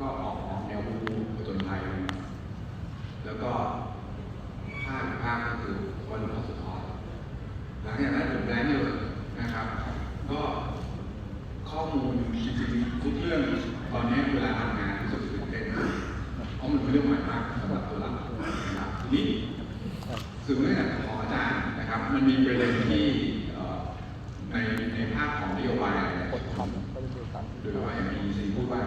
ก็ออกออกแนวบูผจญภัย แล้วก็ภาคอีกภาคก็คือวันหลวงพ่อโสุธรหลังจากนั้นผมแรงเลยนะครับ ก็ข้อมูลจริงๆทุกเรื่องตอนนี้เวลาทำงานรู้สึกตื่นเต้นเพราะมันเป็นเรื่องใหม่มากสำหรับตัวเรานะครับทีนี้สื่อเรื่องของอาจารย์นะครับ มันมีประเด็นที่เอ่อในในภาพของนโยบายอะไรคนทำก็จะมีการโดยเฉพาะอย่างมีสิ่งพูดว่า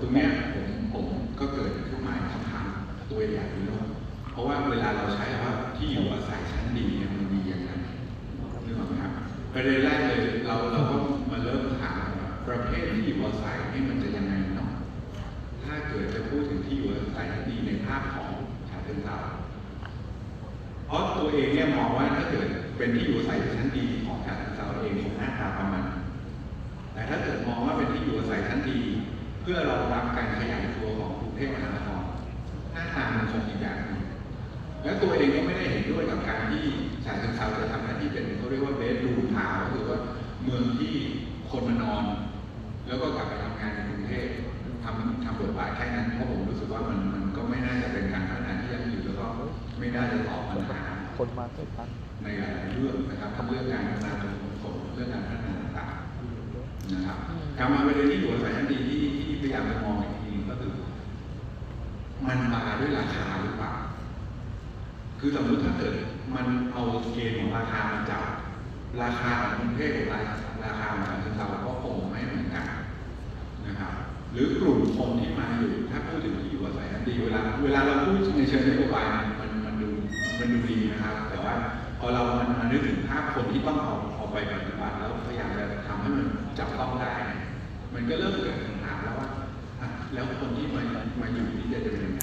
ตรงเนี้ยผมผมก็เกิดขึ้นมาคำถามตัวใหญ่เลยเนาะเพราะว่าเวลาเราใช้ว่าที่อยู่อาศัยชั้นดีเนี่ยมันดีย่างไรนึกออกไหมครับประเด็นแรกเลยเราเราก็มาเริ่มถามว่าประเภทที่อยู่อาศัยนี่มันจะยังไงเนาะถ้าเกิดจะพูดถึงที่อยู่อาศัยที่ดีในภาพของชาเชิงเราเพราะตัวเองเนี่ยมองว่าถ้าเกิดเป็นที่อยู่อาศัยชั้นดีของชาเชิงเทราเองคงหน้าตาประมาณแต่ถ้าเกิดมองว่าเป็นที่อยู่อาศัยชั้นดี พื่อรองรับการขยายตัวของกรุงเทพมหานครหน้าตามันคงอีกแบบหนึงและตัวเองก็ไม่ได้เห็นด้วยกับการที่ชาเชิงเทราจะทำหน้าที่เป็นเขาเรียกว่าเบสรูมทาวน์ก็คือว่าเมืองที่คนมานอน แล้วก็กลับไปทำงานในกรุงเทพทำทำบทบาทแค่นั้นเพราะผมรู้สึกว่ามันมันก็ไม่น่าจะเป็นการพัฒนาที่ยั่งยืนแล้วก็ไม่น่าจะตอบปัญหาคนมาเกิดพันในหลายๆเรื่องนะครับทั้งเรื่องการพัฒนาระบบขนส่งเรื่องการพัฒนาต่างๆนะครับการมาประเด็นที่อยู่อาศัยชั้นดีที่ที่พ ยายามจะมองอีกทีก็คือ มันมาด้วยราคาหรือเปล่า คือสมมติถ้าเกิด มันเอาเกณฑ์ของราคามาจับราคาของกรุงเทพกับราคาราคาของฉะเชิงเราก็คงไม่เหมือนกันนะครับ หรือกลุ่มคนที่มาอยู่ถ้าพูดถึงที่อยู่อาศัยนั้นดีเวลา เวลาเราพูดในเชิงนโยบายมันมันมันดูมันดูดีนะครับ แต่ว่าพอเรามันมานึกถึงภาพคนที่ต้องเอาเอาไปปฏิ แล้วว่าอะแล้วคนที่มามาอยู่ที่จะจะเป็นยังไง